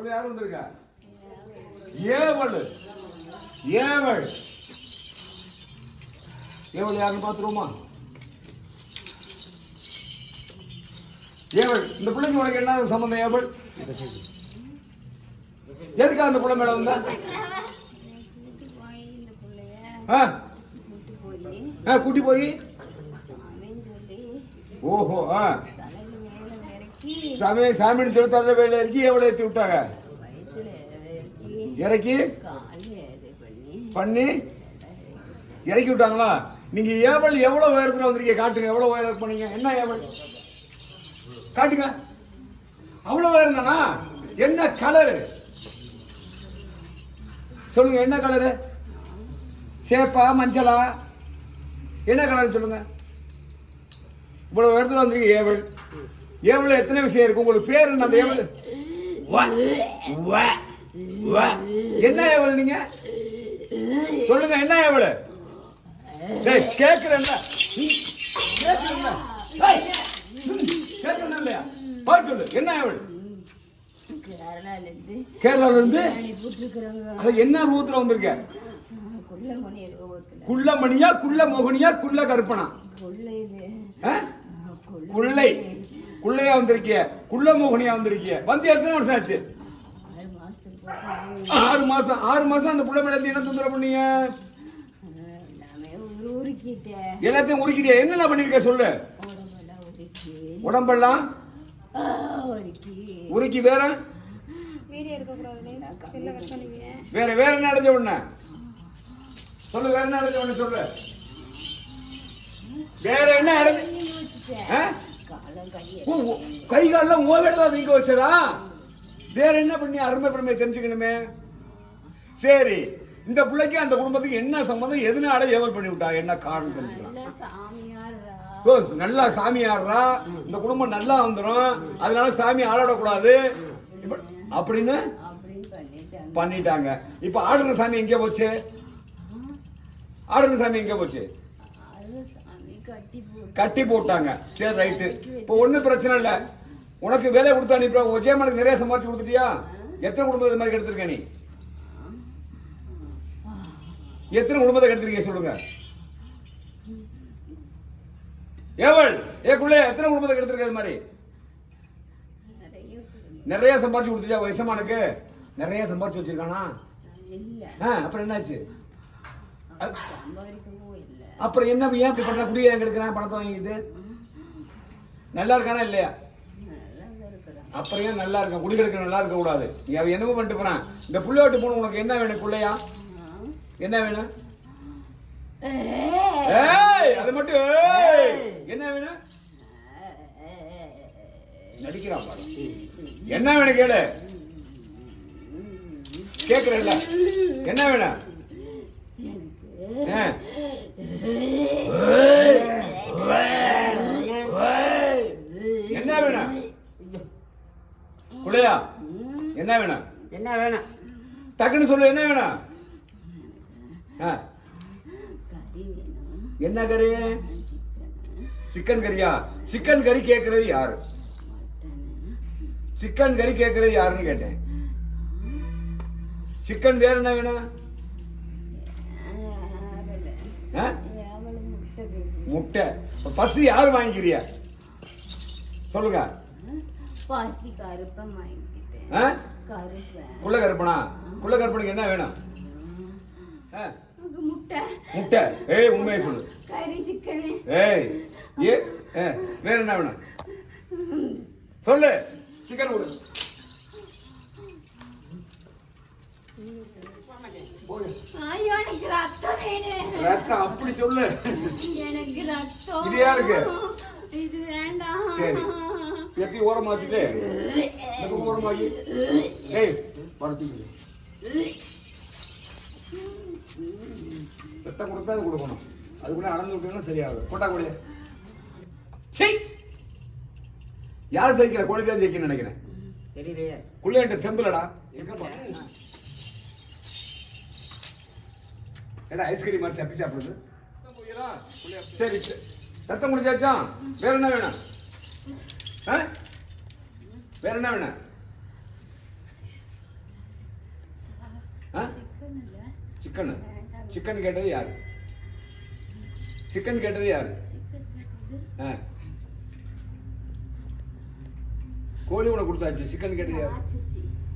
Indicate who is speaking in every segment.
Speaker 1: சொல்லு யார் வந்திருக்கா? ஏவல். ஏவல். ஏவல் யாருன்னு பார்த்துருவோமா? ஏவல். இந்த பிள்ளைக்கு உனக்கு என்ன சம்பந்தம் ஏவல்? எதுக்கா அந்த பிள்ளை மேடம் வந்தா?
Speaker 2: கூட்டி போய்.
Speaker 1: ஓஹோ ஆ. சாமி சாமின்னு சொல்லி தள்ள வேலை இறக்கி எவ்வளோ ஏற்றி விட்டாங்க?
Speaker 2: இறக்கி? பண்ணி?
Speaker 1: பண்ணி இறக்கி விட்டாங்களா? நீங்க ஏவல் எவ்வளவு உயரத்துல வந்திருக்கீங்க? காட்டுங்க எவ்வளவு உயரம் பண்ணீங்க? என்ன ஏவல்? காட்டுங்க. அவ்வளவு உயரம் தானா? என்ன கலரு சொல்லுங்க என்ன கலரு சேப்பா மஞ்சளா? என்ன கலர் சொல்லுங்க? இவ்வளவு உயரத்துல வந்திருக்கீங்க ஏவல். ஏவல் எத்தனை விஷயம் இருக்கு? உங்களுக்கு பேர் என்ன? அந்த ஏவல் வ, வ, வ. என்ன ஏவல் நீங்க? சொல்லுங்க என்ன ம், கேக்குறேனா என்ன?
Speaker 2: கேரளாலேருந்து
Speaker 1: கேரளால இருந்து என்ன ரூத்துல வந்திருக்க? குள்ளமணியா குள்ள மோகனியா குள்ள கருப்பனா
Speaker 2: குள்ள.
Speaker 1: குள்ளையா வந்திருக்கிய குள்ள மோகனியா வந்திருக்கிய. வந்து எத்தனை வருஷம் ஆச்சு?
Speaker 2: ஆறு
Speaker 1: ஆறு மாசம் ஆறு மாசம் அந்த புள்ள மேல என்ன தொந்தரவு பண்ணீங்க? எல்லாத்தையும் உருக்கிட்டியா? என்னென்ன பண்ணிருக்க சொல்லு?
Speaker 2: உடம்பெல்லாம்? உருக்கி
Speaker 1: வேற? வேற வேற என்ன அடைஞ்ச உடனே? சொல்லு வேற என்ன அடைஞ்ச உடனே சொல்லு. வேற என்ன அடைஞ்ச ஆ? கை காலெல்லாம் ஓவெல்லாம் நீங்க வச்சதா வேற என்ன பண்ணி அருமை பெருமை தெரிஞ்சுக்கணுமே? சரி இந்த பிள்ளைக்கு அந்த குடும்பத்துக்கு என்ன சம்பந்தம் எதனால ஏவல் பண்ணி விட்டா? என்ன காரணம் தெரிஞ்சுக்கலாம்.
Speaker 2: நல்ல
Speaker 1: சாமி ஆடுறா இந்த குடும்பம் நல்லா வந்துடும் அதனால சாமி ஆடாடக்கூடாது இப்ப- அப்படின்னு
Speaker 2: பண்ணிட்டாங்க.
Speaker 1: இப்ப ஆடுற சாமி எங்கே போச்சு? ஆடுற சாமி எங்கே போச்சு?
Speaker 2: கட்டி போட்டு
Speaker 1: கட்டி போட்டாங்க. சரி ரைட்டு. இப்போ ஒன்றும் பிரச்சனை இல்லை. உனக்கு வேலை கொடுத்து அனுப்பி ஒஜயமனுக்கு நிறைய சம்பாதிச்சு கொடுத்துட்டியா? எத்தனை குடும்பத்தை இது மாதிரி கெடுத்திருக்க நீ? எத்தனை குடும்பத்தை கெடுத்திருக்கீங்க சொல்லுங்க. ஏவல் ஏ குள்ளே எத்தனை குடும்பத்தை கெடுத்திருக்க இது மாதிரி?
Speaker 2: நிறைய
Speaker 1: சம்பாதிச்சு கொடுத்துட்டியா? வயசமானுக்கு நிறைய சம்பாதிச்சு வச்சிருக்கானா? அப்புறம் என்னாச்சு? அப்புறம் என்ன ஏன் இப்படி பண்ற? குடியை கெடுக்கிறான் பணத்தை வாங்கிட்டு நல்லா இருக்கானா இல்லையா? அப்புறம் ஏன் நல்லா இருக்க? குடி கெடுக்க நல்லா இருக்க கூடாது. நீ அவன் என்னமோ பண்ணிட்டு போறான் இந்த புள்ளையோட்டு போன உனக்கு என்ன வேணும் பிள்ளையா என்ன வேணும்? ஏய் அது மட்டும். ஏய் என்ன வேணும்? நடிக்கிறான் பாரு. என்ன வேணும் கேளு. கேக்குறல்ல. என்ன வேணும். என்ன வேணும்? புள்ளையா என்ன வேணும்?
Speaker 2: என்ன வேணும்?
Speaker 1: டக்குன்னு சொல்லு என்ன வேணும்? என்ன கறி? சிக்கன் கறியா? சிக்கன் கறி கேக்குறது யாரு? சிக்கன் கறி கேக்குறது யாருன்னு கேட்டேன். சிக்கன் வேற என்ன வேணும்?
Speaker 2: முட்டை.
Speaker 1: பசி யாரு வாங்கிக்கிறிய? சொல்லுங்க.
Speaker 2: பாசி கருப்பம் வாங்கிக்கிட்டேன்.
Speaker 1: ஆ?
Speaker 2: கருப்பேன்
Speaker 1: குள்ள கருப்பனா? குள்ள கருப்பனுக்கு என்ன வேணும்?
Speaker 2: முட்டை.
Speaker 1: முட்டை. ஏய் உண்மையை சொல்லு.
Speaker 2: கறி சிக்கனு.
Speaker 1: ஏய் ஏ ஏ, வேற என்ன வேணும்? சொல்லு. சிக்கன் கொடு
Speaker 2: ஐயோ எனக்கு ரத்தம்
Speaker 1: அப்படி சொல்லு.
Speaker 2: எனக்கு ரத்தம்.
Speaker 1: இது யாருக்கு?
Speaker 2: இது வேண்டாம்.
Speaker 1: சரி. எத்தி ஓரமா ஏய் ரத்தம் கொடுத்தா அது கொடுக்கணும். அதுக்குள்ள அளந்து விட்டீங்கன்னா சரியாகும் கொட்டா கொடிய சரி யார் ஜெயிக்கிற? தான் ஜெயிக்கணும்னு நினைக்கிறேன்.
Speaker 3: தெரியலையே
Speaker 1: தெம்புலடா. எங்கப்பா? ஏடா ஐஸ்கிரீம் மாதிரி சப்பி சாப்பிடுது சரி சரி. ரத்தம் முடிஞ்சாச்சா வேற என்ன வேணும்? ஆ? வேற என்ன வேணும்? சிக்கன். சிக்கன் கேட்டது யாரு? சிக்கன் கேட்டது யாரு? ஆ. கோழி உனக்கு கொடுத்தாச்சு. சிக்கன் கேட்டது யாரு?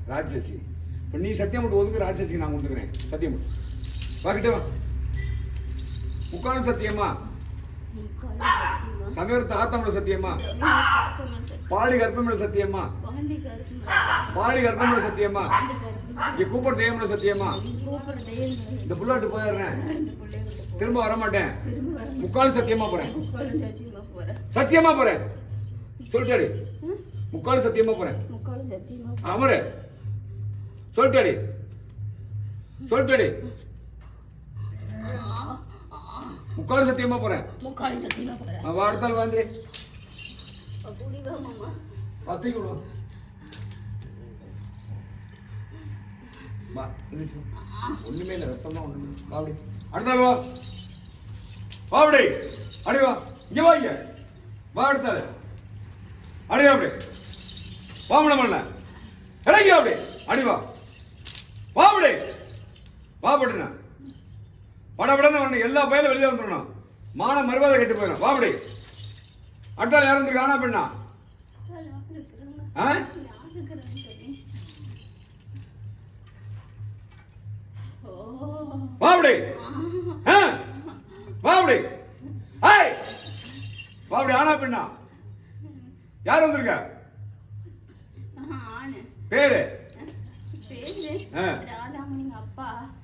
Speaker 1: ராட்சசி. இப்போ நீ சத்தியம் மட்டும் ஒதுக்கு ராட்சசிக்கு நான் கொடுத்துக்கிறேன். சத்தியம் மட்டும் வாக்கிட்ட வா. சத்தியமா சமீர் தாத்தமிழ சத்தியமா பாடி கர்ப்பமிழ சத்தியமா பாடி கர்ப்பமிழ சத்தியமா இங்க கூப்பிட தெய்வமிழ சத்தியமா இந்த புள்ளாட்டு போயிடுறேன். திரும்ப வர மாட்டேன் முக்கால் சத்தியமா போறேன். சத்தியமா போறேன். சொல்லிட்டாடி. முக்கால் சத்தியமா போறேன். அமரு. சொல்லிட்டாடி. சொல்லிட்டாடி. முக்கால் சத்தியமா போறேன்.
Speaker 3: முக்காலி சத்தியமா போறேன்.
Speaker 1: அவ அடுத்தால் வந்து
Speaker 3: குடிவா மாமா
Speaker 1: பத்தி கொடு. வா வா. ஒண்ணுமே இல்லை ரத்தம் தான் ஒண்ணுமே. இல்லை. வா அப்படி. அடுத்தால் வா. வா அப்படி. அடி வா. இங்க வா இங்க. வா அடுத்தாள். அடி அப்படி. வா மண்ண மண்ண இறங்கி அப்படி. அடி வா. வா அப்படி. வா பட்டுனா. பட படன்னு ஒண்ணு எல்லா பயிலும் வெளியே வந்துடணும். மான மறுவாதை கெட்டு போயிடும் வா அப்படி. அடுத்தாள் யாரும் இருக்கு ஆனா பெண்ணா? ஆ? வா அப்படி. ஆ? வா அப்படி. ஹாய் வா அப்படி ஆனா பெண்ணா? யார் வந்திருக்க? பேரு?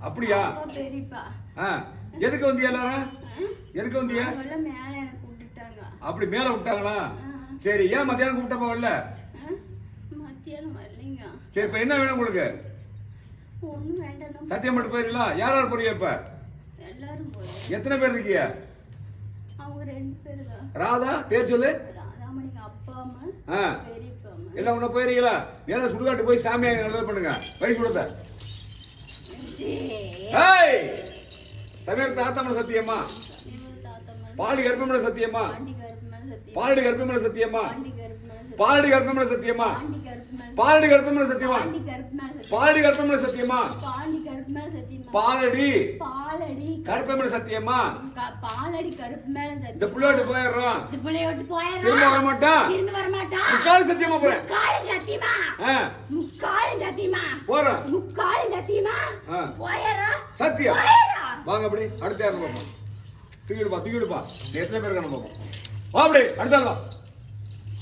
Speaker 1: அப்படியா? எதுக்கு வந்தியா எல்லாரும்? எதுக்கு வந்தியா? அப்படி மேல விட்டாங்களா? சரி ஏன் மத்தியானம் கூப்பிட்ட போகல சரி இப்ப என்ன வேணும் உங்களுக்கு? சத்தியம் மட்டும் போயிடலாம் யார் யார் போறீங்க இப்ப? எத்தனை பேர் இருக்கீங்க? ராதா பேர் சொல்லு. எல்லாம் உன்ன போயிருக்கீங்களா மேல சுடுகாட்டு போய் சாமியை நல்லது பண்ணுங்க. வயசு கொடுத்த ஏய்! சமீர் தாத்தமன சத்தியம்மா பாலடி கர்ப்பமன
Speaker 3: சத்தியம்
Speaker 1: பாலடி கர்ப்பமன சத்தியம்மா
Speaker 3: சத்தியம்
Speaker 1: பாலடி கர்ப்பமன
Speaker 3: மேல
Speaker 1: பாலடி கர்ப்பமன சத்தியமா
Speaker 3: சத்தியம்
Speaker 1: பாலடி கர்ப்பமன சத்தியமா பாலடி
Speaker 3: பாண்டி கருப்பு மேல சத்தியமா பாலடி
Speaker 1: கர்ப்பமன சத்தியமா இந்த
Speaker 3: சத்தியம்
Speaker 1: புள்ளோட்டு போயிடுறோம்
Speaker 3: இந்த பிள்ளைய விட்டு போயிடுறா
Speaker 1: திரும்ப வர மாட்டான்
Speaker 3: திரும்பி வர மாட்டான்
Speaker 1: முக்கால் சத்தியமா போறேன்
Speaker 3: முக்காலும் சத்தியமா
Speaker 1: ஆ,
Speaker 3: முக்காலும் சத்தியமா
Speaker 1: போறேன்
Speaker 3: முக்காலும் சத்தியமா
Speaker 1: ஆ,
Speaker 3: போயிடுறா
Speaker 1: சத்தியம் வாங்க அப்படி அடுத்த யாரும் பார்ப்போம்? தூக்கிடுப்பா தூக்கிடுப்பா. எத்தனை பேர் இருக்கானு பார்ப்போம். வா அப்படி அடுத்தாள் வா.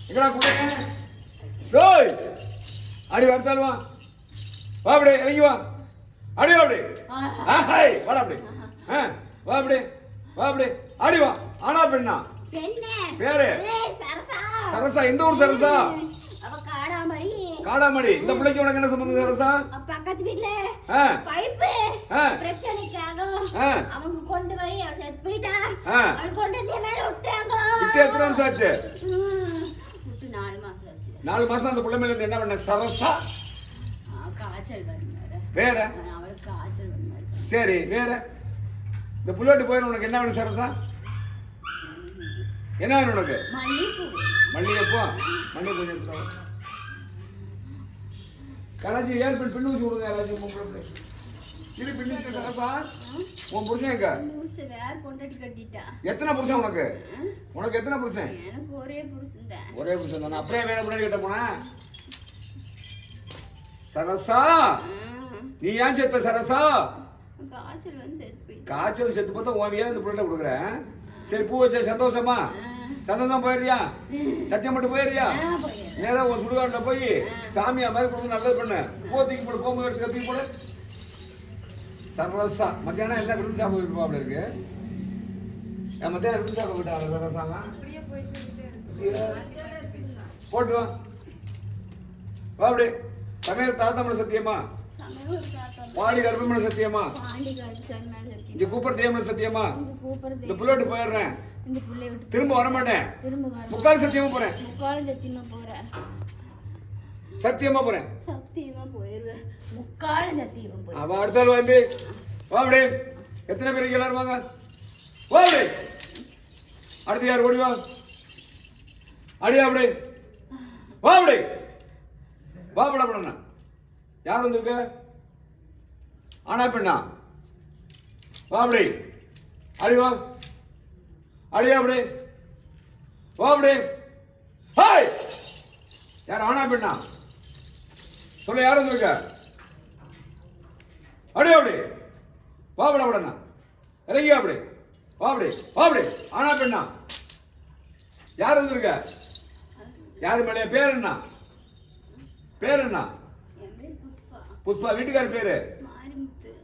Speaker 1: எங்கடா கூட டோய்! அடி அடுத்தாள் வா. வா அப்படி இறங்கி வா. அடி வா அப்படி. ஆஹாய் வாடா அப்படி. வா அப்படி வா அப்படி. அடி வா. ஆனா பெண்ணா.
Speaker 3: பெண்ணே.
Speaker 1: பேரு?
Speaker 3: சரசா
Speaker 1: எந்த ஊர் சரசா?
Speaker 3: காடாமடி
Speaker 1: இந்த பிள்ளைக்கு உனக்கு என்ன சம்பந்தம் சரசா
Speaker 3: பக்கத்து வீட்டுல
Speaker 1: ஆ.
Speaker 3: பைப்பு
Speaker 1: ஆ.
Speaker 3: பிரச்சனைக்காக. அவங்க கொண்டு போய் செத்து போயிட்டா.
Speaker 1: ஆ.
Speaker 3: அவள் கொண்டு வந்து மேல விட்டாங்க
Speaker 1: விட்டு எத்தனை வருஷம் ஆச்சு?
Speaker 3: நாலு மாசம் ஆச்சு.
Speaker 1: நாலு மாசம் அந்த பிள்ளை மேல இருந்து என்ன பண்ண சரசா?
Speaker 3: காய்ச்சல்
Speaker 1: வேற?
Speaker 3: அவளுக்கு காய்ச்சல்
Speaker 1: சரி வேற? இந்த புல்லட்டு போயிடும் உனக்கு என்ன வேணும் சரசா? என்ன வேணும் உனக்கு?
Speaker 3: மல்லிகைப்பூ
Speaker 1: மல்லிகைப்பூ மல்லிகை கொஞ்சம் கலாச்சி ஏன் பின் பின்னு வச்சு கொடுங்க கலாச்சி உன் பிள்ளை இது பின்னு சரசா உன் புருஷன் எங்க? எத்தனை புருஷன் உனக்கு? உனக்கு எத்தனை புருஷன்?
Speaker 3: எனக்கு ஒரே புருஷன் தான்.
Speaker 1: ஒரே புருஷன் தானே. அப்படியே வேற முன்னாடி கிட்ட போனேன் சரசா நீ ஏன் செத்த சரசா?
Speaker 3: காய்ச்சல் வந்து செத்து
Speaker 1: பார்த்தா உன் ஏன் இந்த பிள்ளை கொடுக்குறேன். சரி பூ வச்ச சந்தோஷமா? சந்தோஷம் போயிடுறியா? சத்தியம் மட்டும் போயிடுறியா. நேரா உன் சுடுகாட்டில் போய் சாமியா மாதிரி கொடுத்து நல்லது பண்ணு. பூ தூக்கி போடு போகும்போது எடுத்து தூக்கி போடு. சரசா மத்தியானம் எல்லாம் விருந்து சாப்பிட அப்படி இருக்கு. என் மத்தியானம் விருந்து சாப்பிட போயிட்டாங்க சரசாலாம் போட்டு வா. அப்படி. சமயம் தாத்தமன சத்தியமா? பாடி கர்ப்பமன சத்தியமா?
Speaker 3: பாண்டி
Speaker 1: இங்க
Speaker 3: சத்தியம்?
Speaker 1: கூப்பிட தேவன சத்தியமா இந்த புல்லோட்டு போயிடுறேன். திரும்ப வர மாட்டேன். முக்கால் சத்தியமா போறேன்.
Speaker 3: முக்காலும் சத்தியமா போறேன்.
Speaker 1: சத்தியமா போறேன்.
Speaker 3: சத்தியமா போயிருவேன். முக்காலும் சத்தியமா போயிருவேன்.
Speaker 1: அவ அடுத்தாள் வந்து வா அப்படி எத்தனை பேர் எல்லாரும் வாங்க. வா அப்படி அடுத்து யார் ஓடி வா? அடியா அப்படி வா அப்படி வா பட. படண்ணா யார் வந்திருக்க? ஆனா பெண்ணா வா அப்படி. அடி வா. அடி அப்படி. வா அப்படி. ஹாய்! யார் ஆனா பெண்ணா சொல்ல யார் வந்திருக்க? அடி அப்படி. வா அப்படி அப்படிண்ணா இறங்கி அப்படி. வா அப்படி. வா அப்படி. ஆனா பெண்ணா யார் வந்திருக்க? யார் மேலே? பேர் என்ன? பேர் என்ன?
Speaker 3: புஷ்பா
Speaker 1: வீட்டுக்கார பேரு?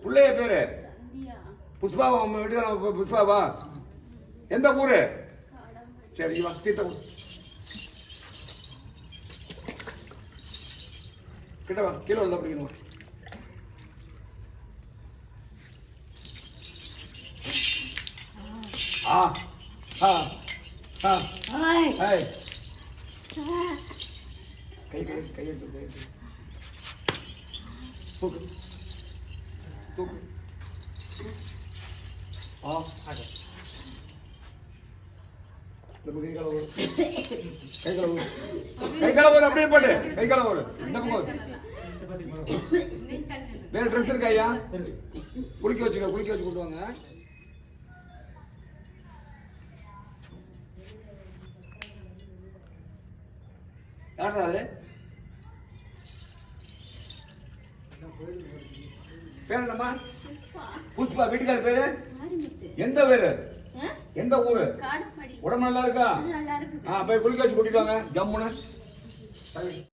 Speaker 1: பிள்ளைய பேரு? புஷ்பாவா உங்க வீட்டுக்கார புஷ்பாவா? எந்த ஊரு? சரி வா தீர்த்த கொடு. கிட்ட வா கீழே வந்து பிடிக்கணும். ஆ ஆ ஆ.
Speaker 3: ஹாய்.
Speaker 1: ஹாய். கை கை கையெழுத்து தூக்கு. தூக்கு. ஆ ஆக கை கலவு கை கலவு கை கலவு அப்படியே போட்டு. கை கலவு இந்த பக்கம் வேற ட்ரெஸ் இருக்கா ஐயா? குளிக்க வச்சுக்க குளிக்க வச்சு கொண்டு வாங்க. அது? பேர் என்னம்மா?
Speaker 3: புஷ்பா.
Speaker 1: வீட்டுக்கார பேரு? எந்த பேரு? எந்த ஊரு? உடம்பு
Speaker 3: நல்லா இருக்கா.
Speaker 1: ஆ போய் குளிக்க வச்சு கூட்டிட்டு வாங்க. ஜம்முன்னு.